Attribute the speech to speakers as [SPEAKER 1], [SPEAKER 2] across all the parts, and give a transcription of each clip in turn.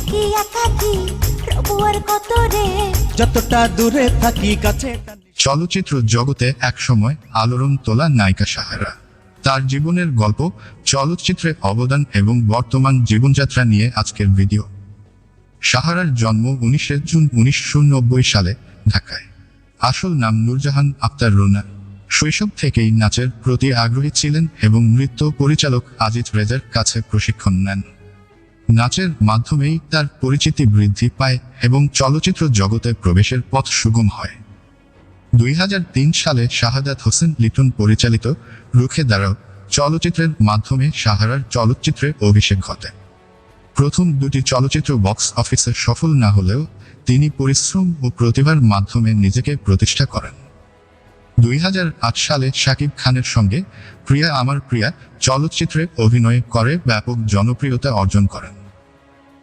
[SPEAKER 1] থাকি একাকি প্রভু আর কত রে
[SPEAKER 2] যতটা দূরে থাকি কাছে
[SPEAKER 3] চলচ্চিত্র জগতে একসময় আলোড়ন তোলা নায়িকা সাহারা। তার জীবনের গল্প চলচ্চিত্রে অবদান এবং বর্তমান জীবনযাত্রা নিয়ে আজকের ভিডিও। সাহারার জন্ম উনিশে জুন উনিশশো নব্বই সালে ঢাকায়। আসল নাম নূরজাহান আক্তার রুনা। শৈশব থেকেই নাচের প্রতি আগ্রহী ছিলেন এবং নৃত্য পরিচালক আজিজ রেজার কাছে প্রশিক্ষণ নেন। নাচের মাধ্যমেই তার পরিচিতি বৃদ্ধি পায় এবং চলচ্চিত্র জগতে প্রবেশের পথ সুগম হয়। দুই হাজার তিন সালে শাহাদাত হোসেন লিটন পরিচালিত রুখে দাঁড়াও চলচ্চিত্রের মাধ্যমে সাহারার চলচ্চিত্রে অভিষেক ঘটে। প্রথম দুটি চলচ্চিত্র বক্স অফিসে সফল না হলেও তিনি পরিশ্রম ও প্রতিভার মাধ্যমে নিজেকে প্রতিষ্ঠা করেন। দুই হাজার আট সালে শাকিব খানের সঙ্গে প্রিয়া আমার প্রিয়া চলচ্চিত্রে অভিনয় করে ব্যাপক জনপ্রিয়তা অর্জন করেন।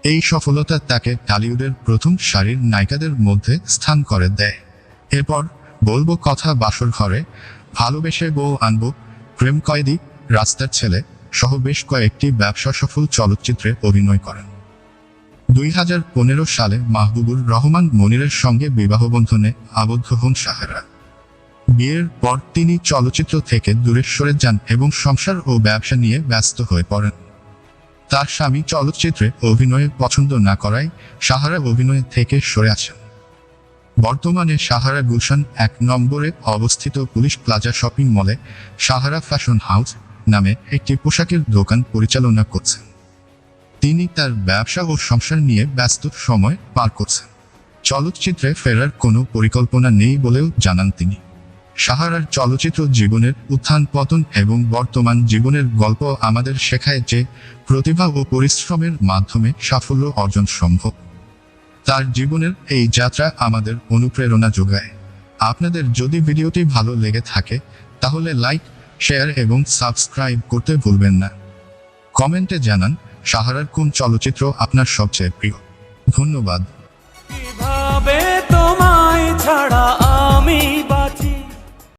[SPEAKER 3] এই সফলতা তাকে টলিউডের প্রথম সারির নায়িকাদের মধ্যে স্থান করে দেয়। এরপর বলব কথা বাসর ঘরে, ভালোবেসে বউ আনব, প্রেম কয়েদি, রাস্তার ছেলে সহ বেশ কয়েকটি ব্যবসা সফল চলচ্চিত্রে অভিনয় করেন। দুই হাজার পনেরো সালে মাহবুবুর রহমান মনিরের সঙ্গে বিবাহবন্ধনে আবদ্ধ হন সাহারা বিয়ের পর তিনি চলচ্চিত্র থেকে দূরে সরে যান এবং সংসার ও ব্যবসা নিয়ে ব্যস্ত হয়ে পড়েন। তার স্বামী চলচ্চিত্রে অভিনয়ে পছন্দ না করায় সাহারা অভিনয় থেকে সরে আছেন। বর্তমানে সাহারা গুলশান এক নম্বরে অবস্থিত পুলিশ প্লাজা শপিং মলে সাহারা ফ্যাশন হাউস নামে একটি পোশাকের দোকান পরিচালনা করছেন। তিনি তার ব্যবসা ও সংসার নিয়ে ব্যস্ত সময় পার করছেন। চলচ্চিত্রে ফেরার কোনো পরিকল্পনা নেই বলেও জানান তিনি। সাহারার চলচ্চিত্র জীবনের উত্থান, পতন এবং বর্তমান জীবনের গল্প আমাদের শেখায় যে প্রতিভা ও পরিশ্রমের মাধ্যমে সাফল্য অর্জন সম্ভব। তার জীবনের এই যাত্রা আমাদের অনুপ্রেরণা যোগায়। আপনাদের যদি ভিডিওটি ভালো লেগে থাকে, তাহলে লাইক, শেয়ার এবং সাবস্ক্রাইব করতে ভুলবেন না। কমেন্টে জানান সাহারার কোন চলচ্চিত্র আপনার সবচেয়ে প্রিয়। ধন্যবাদ।